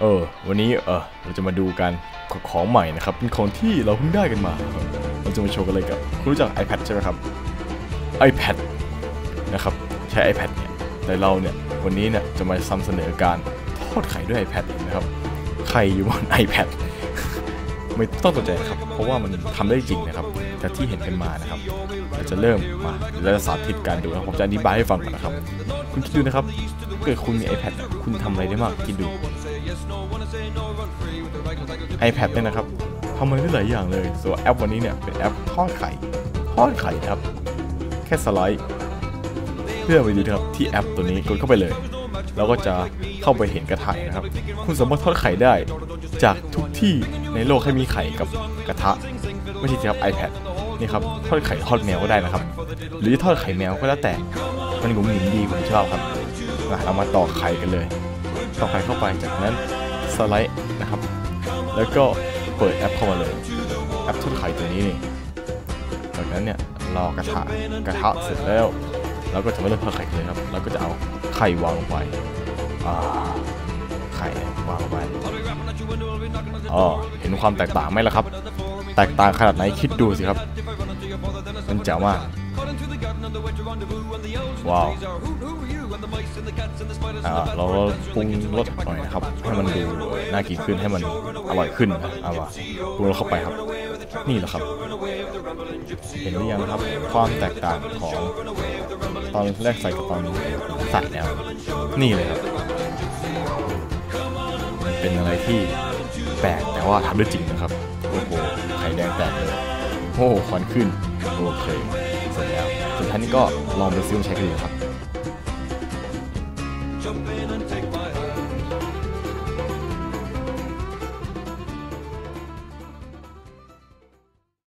เออ วันนี้เออเราจะมาดูกันของใหม่นะครับ เป็นของที่เราเพิ่งได้กันมา เราจะมาโชว์กันเลยกับคุณรู้จัก iPad ใช่ไหมครับ iPad นะครับ ใช้ iPad เนี่ย แต่เราเนี่ย วันนี้เนี่ย จะมาซ้ำเสนอการทอดไข่ด้วย iPad นะครับ ไข่อยู่บน iPad ไม่ต้องตกใจนะครับ เพราะว่ามันทำได้จริงนะครับจากที่เห็นกันมานะครับเราจะเริ่มมาเดี๋ยวเราจะสาธิตการดูนะผมจะอธิบายให้ฟังก่อนนะครับ คุณคิดดูนะครับเกิดคุณมี iPad คุณทำอะไรได้มากคิดดู iPad เนี่ยนะครับทำอะไรได้หลายอย่างเลยส่วนแอปวันนี้เนี่ยเป็นแอปทอดไข่ทอดไข่ครับ แค่สไลด์เพื่อไปดูนะครับที่แอปตัวนี้กดเข้าไปเลย แล้วก็จะเข้าไปเห็นกระทะนะครับ คุณสามารถทอดไข่ได้จากทุกที่ในโลกให้มีไข่กับกระทะ ไม่ใช่ครับ iPad นี่ครับทอดไข่ทอดแมวก็ได้นะครับ หรือทอดไข่แมวก็แล้วแต่มันหนุ่มหนิมดีผมชอบครับมาเรามาต่อไข่กันเลยต่อไข่เข้าไปจากนั้นสไลด์นะครับ แล้วก็เปิดแอปเข้ามาเลยแอปทอดไข่ตัวนี้นี่จากนั้นเนี่ยรอกระทะกระทะเสร็จแล้ว เราก็จะไมาเริ่มทอดไข่เลยครับ เราก็จะเอาไข่วางลงไปไข่วางลงไปอ๋อเห็นความแตกต่างไหมล่ะครับ แตกต่างขนาดไหนคิดดูสิครับ มันเจ๋งมากว้าวอ่าเราก็ปรุงรสหน่อยนะครับ ให้มันดูน่ากินขึ้นให้มันอร่อยขึ้นนะเอามาปรุงรสเข้าไปครับ นี่แหละครับ เห็นหรือยังครับ ความแตกต่างของตอนแรกใส่กับตอนใส่แล้ว นี่เลยครับมันเป็นอะไรที่แปลกแต่ว่าทำได้จริงนะครับ โอ้โห ไข่แดงแตกเลย โอ้โหควันขึ้น โอเค เสร็จแล้ว สุดท้ายนี้ก็ลองไปซื้อมาใช้กันดูครับ